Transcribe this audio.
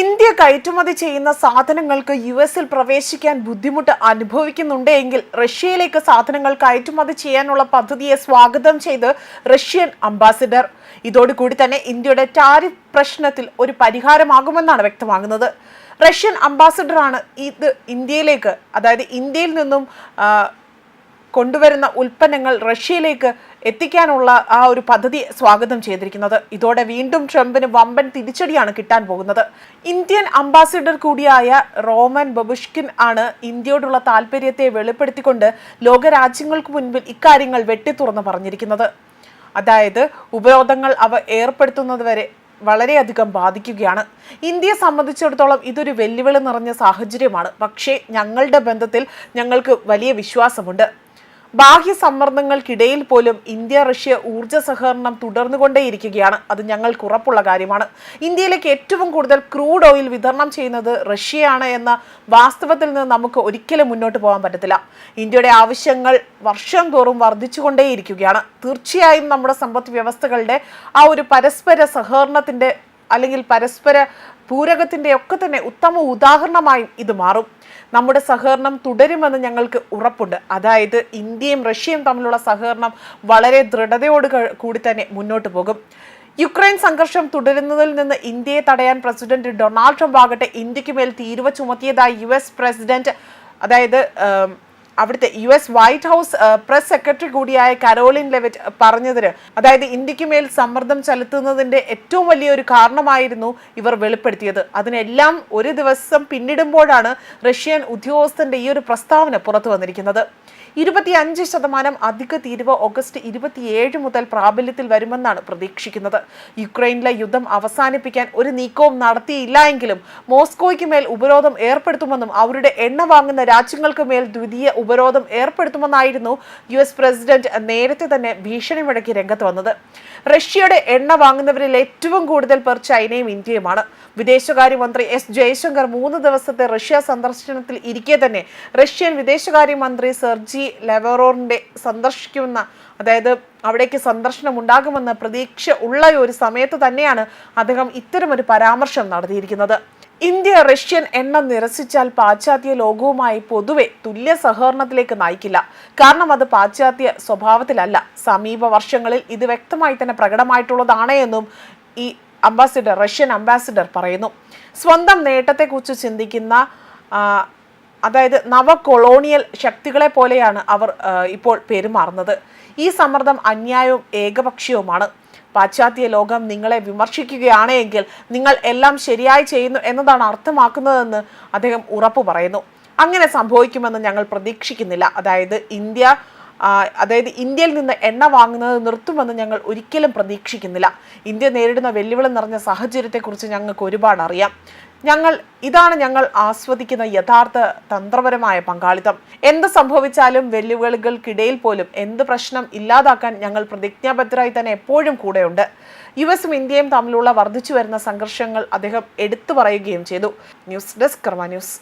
India കയറ്റുമതി ചെയ്യുന്ന സാധനങ്ങൾക്ക് യു എസിൽ പ്രവേശിക്കാൻ ബുദ്ധിമുട്ട് അനുഭവിക്കുന്നുണ്ടെങ്കിൽ റഷ്യയിലേക്ക് സാധനങ്ങൾ കയറ്റുമതി ചെയ്യാനുള്ള പദ്ധതിയെ സ്വാഗതം ചെയ്ത് റഷ്യൻ അംബാസിഡർ. ഇതോടുകൂടി തന്നെ ഇന്ത്യയുടെ ടാരിഫ് പ്രശ്നത്തിൽ ഒരു പരിഹാരമാകുമെന്നാണ് വ്യക്തമാകുന്നത്. റഷ്യൻ അംബാസിഡറാണ് ഇത് ഇന്ത്യയിലേക്ക് അതായത് ഇന്ത്യയിൽ നിന്നും കൊണ്ടുവരുന്ന ഉൽപ്പന്നങ്ങൾ റഷ്യയിലേക്ക് എത്തിക്കാനുള്ള ആ ഒരു പദ്ധതി സ്വാഗതം ചെയ്തിരിക്കുന്നത്. ഇതോടെ വീണ്ടും ട്രംപിന് വമ്പൻ തിരിച്ചടിയാണ് കിട്ടാൻ പോകുന്നത്. ഇന്ത്യൻ അംബാസിഡർ കൂടിയായ റോമൻ ബബുഷ്കിൻ ആണ് ഇന്ത്യയോടുള്ള താല്പര്യത്തെ വെളിപ്പെടുത്തിക്കൊണ്ട് ലോകരാജ്യങ്ങൾക്ക് മുൻപിൽ ഇക്കാര്യങ്ങൾ വെട്ടിത്തുറന്ന് പറഞ്ഞിരിക്കുന്നത്. അതായത് ഉപരോധങ്ങൾ അവ ഏർപ്പെടുത്തുന്നതുവരെ വളരെയധികം ബാധിക്കുകയാണ്. ഇന്ത്യയെ സംബന്ധിച്ചിടത്തോളം ഇതൊരു വെല്ലുവിളി നിറഞ്ഞ സാഹചര്യമാണ്. പക്ഷേ ഞങ്ങളുടെ ബന്ധത്തിൽ ഞങ്ങൾക്ക് വലിയ വിശ്വാസമുണ്ട്. ബാഹ്യ സമ്മർദ്ദങ്ങൾക്കിടയിൽ പോലും ഇന്ത്യ റഷ്യ ഊർജ സഹകരണം തുടർന്നുകൊണ്ടേയിരിക്കുകയാണ്. അത് ഞങ്ങൾക്ക് ഉറപ്പുള്ള കാര്യമാണ്. ഇന്ത്യയിലേക്ക് ഏറ്റവും കൂടുതൽ ക്രൂഡ് ഓയിൽ വിതരണം ചെയ്യുന്നത് റഷ്യയാണ് എന്ന വാസ്തവത്തിൽ നിന്ന് നമുക്ക് ഒരിക്കലും മുന്നോട്ട് പോകാൻ പറ്റത്തില്ല. ഇന്ത്യയുടെ ആവശ്യങ്ങൾ വർഷം തോറും വർദ്ധിച്ചുകൊണ്ടേയിരിക്കുകയാണ്. തീർച്ചയായും നമ്മുടെ സമ്പദ് വ്യവസ്ഥകളുടെ ആ ഒരു പരസ്പര സഹകരണത്തിന്റെ അല്ലെങ്കിൽ പരസ്പര പൂരകത്തിന്റെ ഒക്കെ തന്നെ ഉത്തമ ഉദാഹരണമായും ഇത് മാറും. നമ്മുടെ സഹകരണം തുടരുമെന്ന് ഞങ്ങൾക്ക് ഉറപ്പുണ്ട്. അതായത് ഇന്ത്യയും റഷ്യയും തമ്മിലുള്ള സഹകരണം വളരെ ദൃഢതയോട് കൂടി തന്നെ മുന്നോട്ട് പോകും. യുക്രൈൻ സംഘർഷം തുടരുന്നതിൽ നിന്ന് ഇന്ത്യയെ തടയാൻ പ്രസിഡന്റ് ഡൊണാൾഡ് ട്രംപ് ആകട്ടെ ഇന്ത്യയ്ക്ക് മേൽ തീരുവ ചുമത്തിയതായി യു എസ് പ്രസിഡന്റ് അതായത് അവിടുത്തെ U S White House press secretary കൂടിയായ കരോളിൻ ലെവറ്റ് പറഞ്ഞതിന് അതായത് ഇന്ത്യയ്ക്ക് മേൽ സമ്മർദ്ദം ചെലുത്തുന്നതിന്റെ ഏറ്റവും വലിയൊരു കാരണമായിരുന്നു ഇവർ വെളിപ്പെടുത്തിയത്. അതിനെല്ലാം ഒരു ദിവസം പിന്നിടുമ്പോഴാണ് റഷ്യൻ ഉദ്യോഗസ്ഥന്റെ ഈ ഒരു പ്രസ്താവന പുറത്തു വന്നിരിക്കുന്നത്. ഇരുപത്തിയഞ്ച് ശതമാനം അധിക തീരുവ ഓഗസ്റ്റ് ഇരുപത്തിയേഴ് മുതൽ പ്രാബല്യത്തിൽ വരുമെന്നാണ് പ്രതീക്ഷിക്കുന്നത്. യുക്രൈനിലെ യുദ്ധം അവസാനിപ്പിക്കാൻ ഒരു നീക്കവും നടത്തിയില്ല എങ്കിലും മോസ്കോയ്ക്ക് മേൽ ഉപരോധം ഏർപ്പെടുത്തുമെന്നും അവരുടെ എണ്ണ വാങ്ങുന്ന രാജ്യങ്ങൾക്ക് മേൽ ദ്വിതീയ ഉപരോധം ഏർപ്പെടുത്തുമെന്നായിരുന്നു യു എസ് പ്രസിഡന്റ് നേരത്തെ തന്നെ ഭീഷണി മുഴക്കി രംഗത്ത് വന്നത്. റഷ്യയുടെ എണ്ണ വാങ്ങുന്നവരിൽ ഏറ്റവും കൂടുതൽ പേർ ചൈനയും ഇന്ത്യയുമാണ്. വിദേശകാര്യമന്ത്രി എസ് ജയശങ്കർ മൂന്ന് ദിവസത്തെ റഷ്യ സന്ദർശനത്തിൽ ഇരിക്കെ തന്നെ റഷ്യൻ വിദേശകാര്യമന്ത്രി സെർജി ലെവറോറിന്റെ സന്ദർശിക്കുന്ന അതായത് അവിടേക്ക് സന്ദർശനം ഉണ്ടാകുമെന്ന പ്രതീക്ഷ ഉള്ള ഒരു സമയത്ത് തന്നെയാണ് അദ്ദേഹം ഇത്തരമൊരു പരാമർശം നടത്തിയിരിക്കുന്നത്. ഇന്ത്യ റഷ്യൻ എണ്ണ നിരസിച്ചാൽ പാശ്ചാത്യ ലോകവുമായി പൊതുവെ തുല്യ സഹകരണത്തിലേക്ക് നയിക്കില്ല. കാരണം അത് പാശ്ചാത്യ സ്വഭാവത്തിലല്ല. സമീപ വർഷങ്ങളിൽ ഇത് വ്യക്തമായി തന്നെ പ്രകടമായിട്ടുള്ളതാണ് എന്നും ഈ അംബാസിഡർ റഷ്യൻ അംബാസിഡർ പറയുന്നു. സ്വന്തം നേട്ടത്തെക്കുറിച്ച് ചിന്തിക്കുന്ന അതായത് നവ കൊളോണിയൽ ശക്തികളെ പോലെയാണ് അവർ ഇപ്പോൾ പെരുമാറുന്നത്. ഈ സമ്മർദ്ദം അന്യായവും ഏകപക്ഷീയവുമാണ്. പാശ്ചാത്യ ലോകം നിങ്ങളെ വിമർശിക്കുകയാണെങ്കിൽ നിങ്ങൾ എല്ലാം ശരിയായി ചെയ്യുന്നു എന്നതാണ് അർത്ഥമാക്കുന്നതെന്ന് അദ്ദേഹം ഉറപ്പു പറയുന്നു അങ്ങനെ സംഭവിക്കുമെന്ന് ഞങ്ങൾ പ്രതീക്ഷിക്കുന്നില്ല. അതായത് ഇന്ത്യ അതായത് ഇന്ത്യയിൽ നിന്ന് എണ്ണ വാങ്ങുന്നത് നിർത്തുമെന്ന് ഞങ്ങൾ ഒരിക്കലും പ്രതീക്ഷിക്കുന്നില്ല. ഇന്ത്യ നേരിടുന്ന വെല്ലുവിളി നിറഞ്ഞ സാഹചര്യത്തെക്കുറിച്ച് ഞങ്ങൾക്ക് ഒരുപാട് അറിയാം ഞങ്ങൾ ഇതാണ് ഞങ്ങൾ ആസ്വദിക്കുന്ന യഥാർത്ഥ തന്ത്രപരമായ പങ്കാളിത്തം. എന്ത് സംഭവിച്ചാലും വെല്ലുവിളികൾക്കിടയിൽ പോലും എന്ത് പ്രശ്നം ഇല്ലാതാക്കാൻ ഞങ്ങൾ പ്രതിജ്ഞാബദ്ധരായി തന്നെ എപ്പോഴും കൂടെയുണ്ട്. യു എസും ഇന്ത്യയും തമ്മിലുള്ള വർദ്ധിച്ചു വരുന്ന സംഘർഷങ്ങൾ അദ്ദേഹം എടുത്തു പറയുകയും ചെയ്തു. News desk Karma news.